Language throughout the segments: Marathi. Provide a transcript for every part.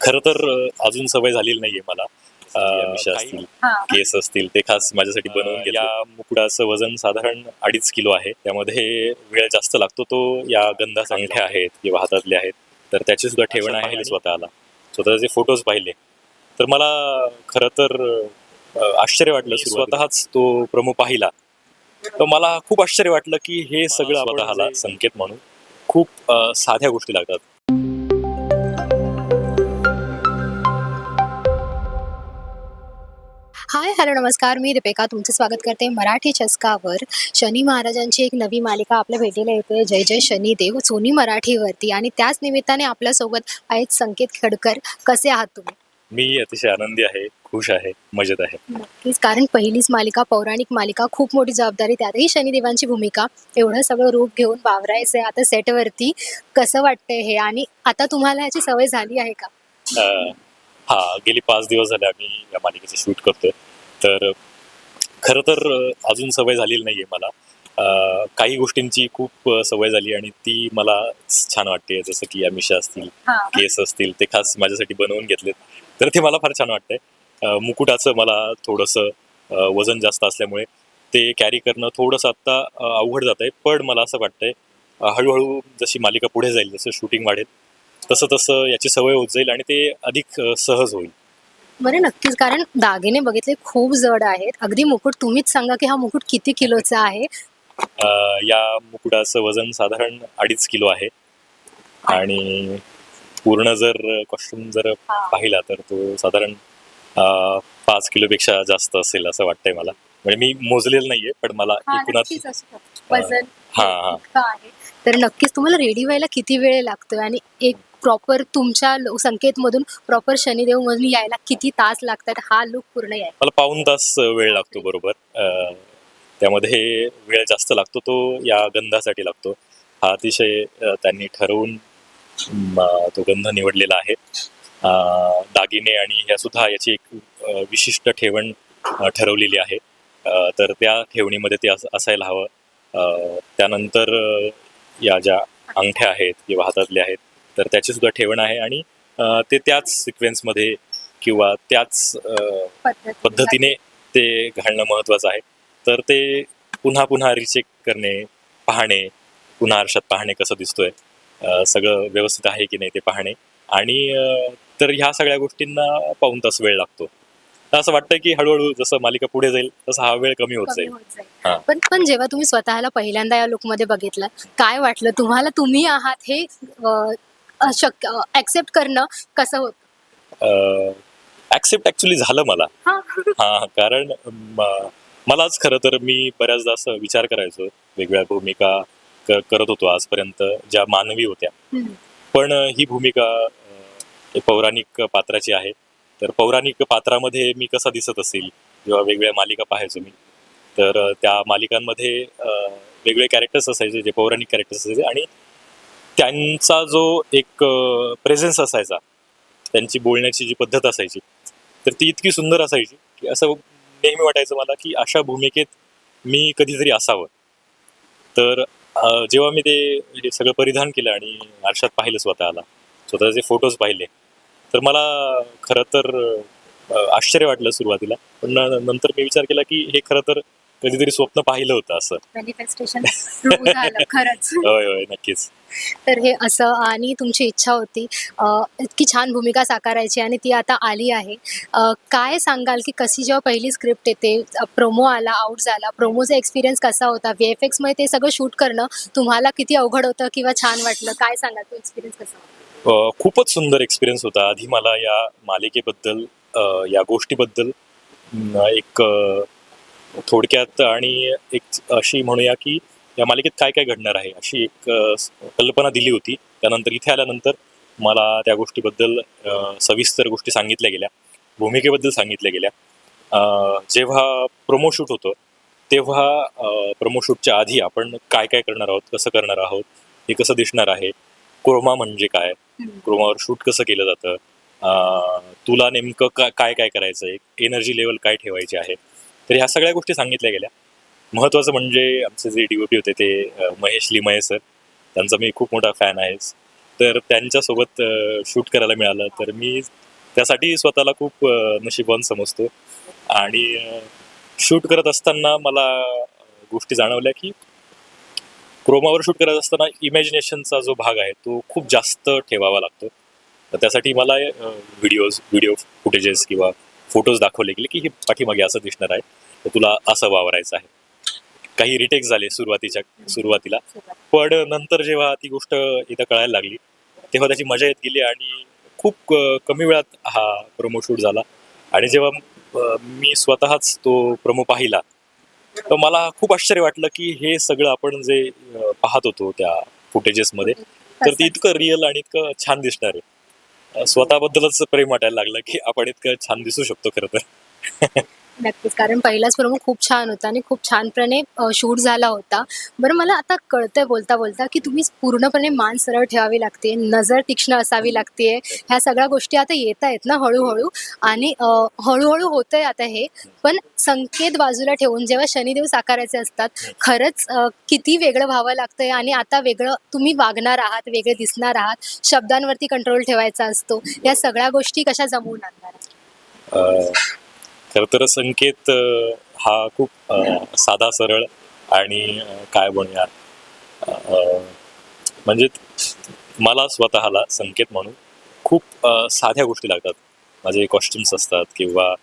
खरं तर अजून सवय झालेली नाहीये मला. असतील. केस असतील ते खास माझ्यासाठी बनवून या मुकुडाचं वजन साधारण अडीच किलो आहे. त्यामध्ये वेळ जास्त लागतो तो या गंधा अंगठ्या आहेत किंवा हातातले आहेत. तर त्याची सुद्धा ठेवण आहे स्वतःला. स्वतःचे फोटोज पाहिले. तर मला खरं तर आश्चर्य वाटलं स्वतःच तो प्रमो पाहिला. तर मला खूप आश्चर्य वाटलं की हे सगळं स्वतःला संकेत म्हणून. खूप साध्या गोष्टी लागतात. हाय हॅलो नमस्कार. मी रिपेका तुमचं स्वागत करते मराठी चस्कावर. शनी महाराजांची एक नवी मालिका आपल्या भेटीला येते. जय जय शनिदेव सोनी मराठीवरती आणि त्याच निमित्ताने आपल्यासोबत आहेत संकेत खडकर. कसे आहात तुम्ही? मी अतिशय आनंदी आहे खुश आहे मजेत आहे. नक्कीच कारण पहिलीच मालिका पौराणिक मालिका खूप मोठी जबाबदारी त्यातही शनिदेवांची भूमिका. एवढं सगळं रूप घेऊन वावरायचं आता सेटवरती. कसं वाटतंय हे? आणि आता तुम्हाला ह्याची सवय झाली आहे का? अ, हा गेली पाच दिवस झाले आम्ही या मालिकेचं शूट करतोय. तर खरं तर अजून सवय झालेली नाहीये मला. काही गोष्टींची खूप सवय झाली आणि ती मला छान वाटते. जसं की अमिषा असतील केस असतील ते खास माझ्यासाठी बनवून घेतलेत. तर ते मला फार छान वाटतंय. मुकुटाचं मला थोडंसं वजन जास्त असल्यामुळे ते कॅरी करणं थोडंसं आत्ता अवघड जात आहे पण मला असं वाटतंय हळूहळू जशी मालिका पुढे जाईल जसं शूटिंग वाढेल तसं तसं याची सवय होत जाईल आणि ते अधिक सहज होईल. बरं नक्कीच. कारण दागिने बघितले खूप जड आहेत. अगदी मुकुट तुम्हीच सांगा की हा मुकुट किती किलोचा आहे? अ, या मुकुटाचं वजन साधारण अडीच किलो आहे. आणि पूर्ण जर कॉस्ट्युम जर हा. पाहिला तर तो साधारण अ, पाच किलोपेक्षा जास्त असेल असं वाटतंय मला. म्हणजे मी मोजलेलं नाहीये पण मला हा, एकूणात नक्कीच असू शकतं. वजन हा, हा. इतकं आहे. तर नक्कीच तुम्हाला रेडी व्हायला किती वेळ लागतोय? आणि एक प्रॉपर तुमच्या लो- संकेतमधून प्रॉपर शनिदेव मधून यायला किती तास लागतात? हा लुक पूर्ण यायला. मला पाऊन तास वेळ लागतो बरोबर. त्यामध्ये वेळ जास्त लागतो तो या गंधासाठी लागतो. हा अतिशय त्यांनी ठरवून तो गंध निवडलेला आहे. दागिने आणि ह्या सुद्धा याची एक विशिष्ट ठेवण ठरवलेली आहे. तर त्या ठेवणीमध्ये ते असायला हवं. त्यानंतर या ज्या अंगठ्या आहेत किंवा हातातल्या आहेत तर त्याची सुद्धा ठेवण आहे आणि ते त्याच सिक्वेन्समध्ये किंवा त्याच पद्धतीने ते घालणं महत्वाचं आहे. तर ते पुन्हा पुन्हा रिचेक करणे पाहणे पुन्हा आरशात पाहणे कसं दिसतोय सगळं व्यवस्थित आहे की नाही ते पाहणे. आणि तर ह्या सगळ्या गोष्टींना पाऊन तास वेळ लागतो. तर असं वाटतं की हळूहळू जसं मालिका पुढे जाईल तसं हा वेळ कमी होत जाईल. पण पण जेव्हा तुम्ही स्वतःला पहिल्यांदा या लुकमध्ये बघितलं काय वाटलं? तुम्हाला तुम्ही आहात हे शक्य ऍक्सेप्ट करणं कसं होत? ऍक्सेप्ट ऍक्च्युली झालं मला. हा. कारण मलाच खरं तर मी बऱ्याचदा असं विचार करायचो वेगवेगळ्या भूमिका करत होतो आजपर्यंत ज्या मानवी होत्या. पण ही भूमिका पौराणिक पात्राची आहे. तर पौराणिक पात्रामध्ये मी कसा दिसत असेल जेव्हा वेगवेगळ्या मालिका पाहायचो मी तर त्या मालिकांमध्ये वेगवेगळे कॅरेक्टर्स असायचे जे पौराणिक कॅरेक्टर्स असायचे आणि त्यांचा जो एक प्रेझेन्स असायचा त्यांची बोलण्याची जी पद्धत असायची तर ती इतकी सुंदर असायची की असं नेहमी वाटायचं मला की अशा भूमिकेत मी कधीतरी असावं. तर जेव्हा मी ते म्हणजे सगळं परिधान केलं आणि आरशात पाहिलं स्वतःला स्वतःचे फोटोज पाहिले तर मला खरं तर आश्चर्य वाटलं सुरुवातीला. पण न- नंतर मी विचार केला की हे खरं तर कधीतरी स्वप्न पाहिलं होतं असं. मॅनिफेस्टेशन खरंच. होय होय नक्कीच. तर हे असं आणि तुमची इच्छा होती. अं, इतकी छान भूमिका साकारायची आणि ती आता आली आहे. अं, काय सांगाल की कशी जेव्हा पहिली स्क्रिप्ट येते प्रोमो आला आउट झाला प्रोमोचा एक्सपिरियन्स कसा होता? व्ही एफ एक्समध्ये ते सगळं शूट करणं तुम्हाला किती अवघड होतं किंवा छान वाटलं? काय सांगाल? तो एक्सपिरियन्स कसा होता? अ, खूपच सुंदर एक्सपिरियन्स होता. आधी मला या मालिकेबद्दल अ, या गोष्टीबद्दल एक अ, थोडक्यात आणि एक अशी म्हणूया की या मालिकेत काय काय घडणार आहे अशी एक कल्पना दिली होती. त्यानंतर इथे आल्यानंतर मला त्या गोष्टीबद्दल सविस्तर गोष्टी सांगितल्या गेल्या. भूमिकेबद्दल सांगितल्या गेल्या. जेव्हा प्रोमो शूट होतं तेव्हा प्रोमो शूटच्या आधी आपण काय काय करणार आहोत कसं करणार आहोत हे कसं दिसणार आहे क्रोमा म्हणजे काय क्रोमावर शूट कसं केलं जातं तुला नेमकं काय काय करायचं आहे एनर्जी लेवल काय ठेवायचे आहे तर ह्या सगळ्या गोष्टी सांगितल्या गेल्या. महत्त्वाचं म्हणजे आमचे जे डी ओ पी होते ते महेश लिमये सर. त्यांचा मी खूप मोठा फॅन आहे तर त्यांच्यासोबत शूट करायला मिळालं. तर मी त्यासाठी स्वतःला खूप नशीबवान समजतो. आणि शूट करत असताना मला गोष्टी जाणवल्या की क्रोमावर शूट करत असताना इमॅजिनेशनचा जो भाग आहे तो खूप जास्त ठेवावा लागतो. तर त्यासाठी मला व्हिडिओज व्हिडिओ फुटेजेस किंवा फोटोज दाखवले गेले की हे पाठीमागे असं दिसणार आहे. तर तुला असं वावरायचं आहे. काही रिटेक्स झाले सुरुवातीच्या सुरुवातीला. पण नंतर जेव्हा ती गोष्ट इथं कळायला लागली तेव्हा त्याची मजा येत गेली आणि खूप कमी वेळात हा प्रोमो शूट झाला. आणि जेव्हा मी स्वतःच तो प्रोमो पाहिला तर मला खूप आश्चर्य वाटलं की हे सगळं आपण जे पाहत होतो त्या फुटेजेसमध्ये तर ते इतकं रिअल आणि इतकं छान दिसणार आहे. स्वतःबद्दलच प्रेम वाटायला लागलं की आपण इतकं छान दिसू शकतो खरं तर. नक्कीच. कारण पहिलाच प्रोमो खूप छान होता आणि खूप छानपणे शूट झाला होता. बरं मला आता कळतंय बोलता बोलता की तुम्ही पूर्णपणे मान सरळ ठेवावी लागते नजर तीक्ष्ण असावी लागते ह्या सगळ्या गोष्टी आता येत आहेत ना हळूहळू. आणि हळूहळू होतंय आता हे. पण संकेत बाजूला ठेवून जेव्हा शनिदेव साकारायचे असतात खरंच किती वेगळं व्हावं लागतंय आणि आता वेगळं तुम्ही वागणार आहात वेगळे दिसणार आहात शब्दांवरती कंट्रोल ठेवायचा असतो. या सगळ्या गोष्टी कशा जमवून आणणार? खरं तर संकेत हा खूप साधा सरळ आणि काय म्हणूया म्हणजे मला स्वतःला संकेत म्हणून खूप साध्या गोष्टी लागतात. माझे कॉस्ट्युम्स असतात किंवा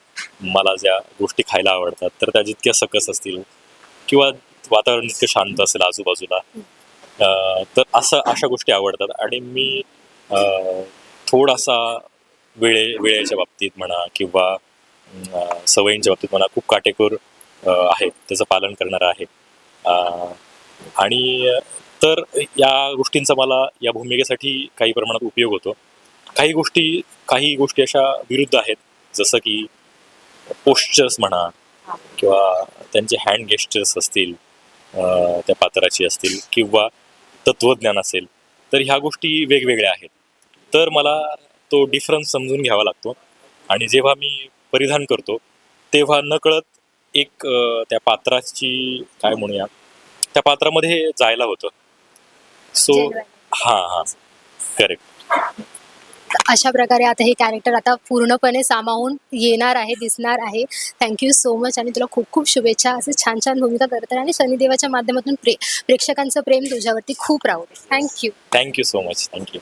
मला ज्या गोष्टी खायला आवडतात तर त्या जितक्या सकस असतील किंवा वातावरण जितकं शांत असेल आजूबाजूला तर असं अशा गोष्टी आवडतात. आणि मी थोडासा वेळे वेळेच्या बाबतीत म्हणा किंवा सवयींच्या बाबतीत मला खूप काटेकोर आहे. त्याचं पालन करणार आहे. आणि तर या गोष्टींचा मला या भूमिकेसाठी काही प्रमाणात उपयोग होतो. काही गोष्टी काही गोष्टी अशा विरुद्ध आहेत. जसं की पोस्चर्स म्हणा किंवा त्यांचे हँड गेस्टर्स असतील त्या पात्राची असतील किंवा तत्वज्ञान असेल तर ह्या गोष्टी वेगवेगळ्या आहेत. तर मला तो डिफरन्स समजून घ्यावा लागतो. आणि जेव्हा मी परिधान करतो. तेव्हा नकळत एक त्या पात्राची काय म्हणूया त्या पात्रामध्ये जायला होतं. सो. हां हां. करेक्ट अशा प्रकारे आता हे कॅरेक्टर आता पूर्णपणे सामावून येणार आहे दिसणार आहे. थँक्यू सो मच आणि तुला खूप खूप शुभेच्छा. असे छान छान भूमिका करत आणि शनिदेवाच्या माध्यमातून प्रे प्रेक्षकांचं प्रेम तुझ्यावरती खूप राहू thank you thank you so much thank you